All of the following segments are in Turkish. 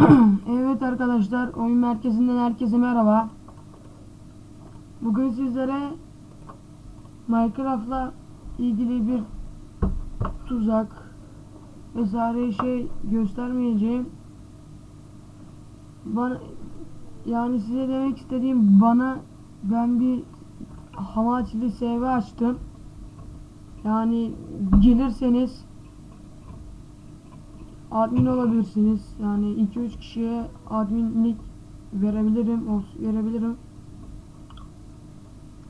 evet arkadaşlar, oyun merkezinden herkese merhaba. Bugün sizlere Minecraft'la ilgili bir tuzak vesaire şey göstermeyeceğim. Bana yani size demek istediğim bana ben bir Hamaçlı SV açtım. Yani gelirseniz admin olabilirsiniz. Yani 2-3 kişiye adminlik verebilirim, verebilirim.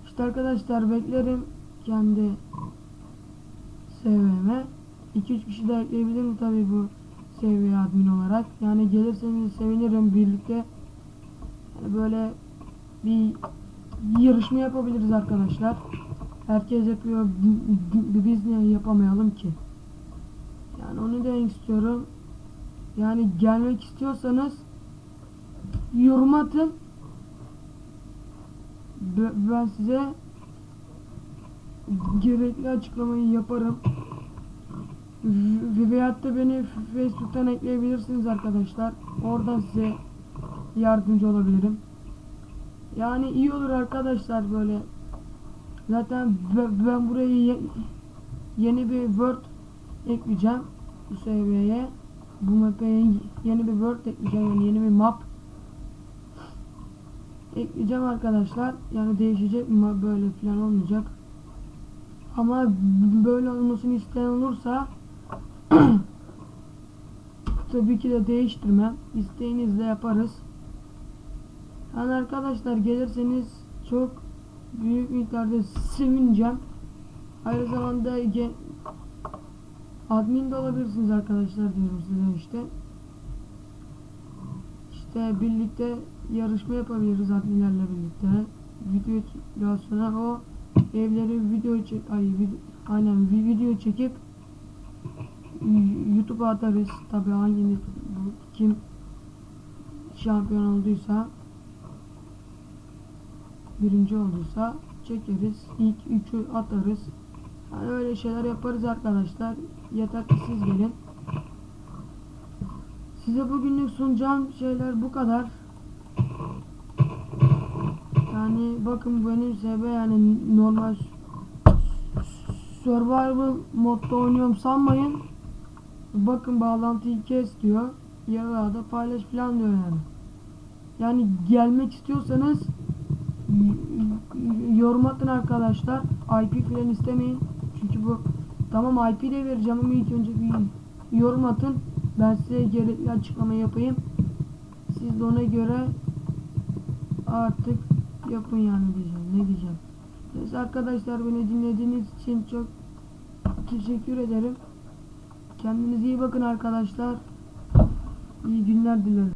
İşte arkadaşlar beklerim kendi sevmeme. 2-3 kişi de ekleyebilirim tabii bu seviye admin olarak. Yani gelirseniz sevinirim birlikte. Yani böyle bir yarışma yapabiliriz arkadaşlar. Herkes yapıyor. Biz niye yapamayalım ki? Yani onu demek istiyorum. Yani gelmek istiyorsanız yorum atın. Be- Ben size gerekli açıklamayı yaparım. Veyahut da beni Facebook'tan ekleyebilirsiniz arkadaşlar. Oradan size yardımcı olabilirim. Yani iyi olur arkadaşlar böyle. Zaten be- ben buraya ye- yeni bir Word ekleyeceğim bu seviyeye. Bu map'e yeni bir Word ekleyeceğim yani yeni bir map ekleyeceğim arkadaşlar. Yani değişecek mi böyle falan olmayacak. Ama böyle olmasını isteyen olursa tabii ki de değiştirmem. İsteğinizle yaparız. Yani arkadaşlar gelirseniz çok büyük miktarda sevineceğim. Aynı zamanda admin de olabilirsiniz arkadaşlar diyorum size işte. İşte birlikte yarışma yapabiliriz adminlerle birlikte. Video daha sonra o evleri video çek ay video, aynen video çekip YouTube'a atarız. Tabii hangi kim şampiyon olduysa birinci olduysa çekeriz. İlk üçü atarız. Yani öyle şeyler yaparız arkadaşlar. Yeter ki siz gelin. Size bugünlük sunacağım şeyler bu kadar. Yani bakın benim SB yani normal survival modda oynuyorum sanmayın. Bakın bağlantıyı kes diyor. Ya da paylaş falan diyor yani. Yani gelmek istiyorsanız yorum atın arkadaşlar. IP falan istemeyin. Bu tamam IP de vereceğim ama ilk önce bir yorum atın. Ben size gerekli açıklama yapayım. Siz de ona göre artık yapın yani diyeceğim. Ne diyeceğim. Neyse arkadaşlar beni dinlediğiniz için çok teşekkür ederim. Kendinize iyi bakın arkadaşlar. İyi günler dilerim.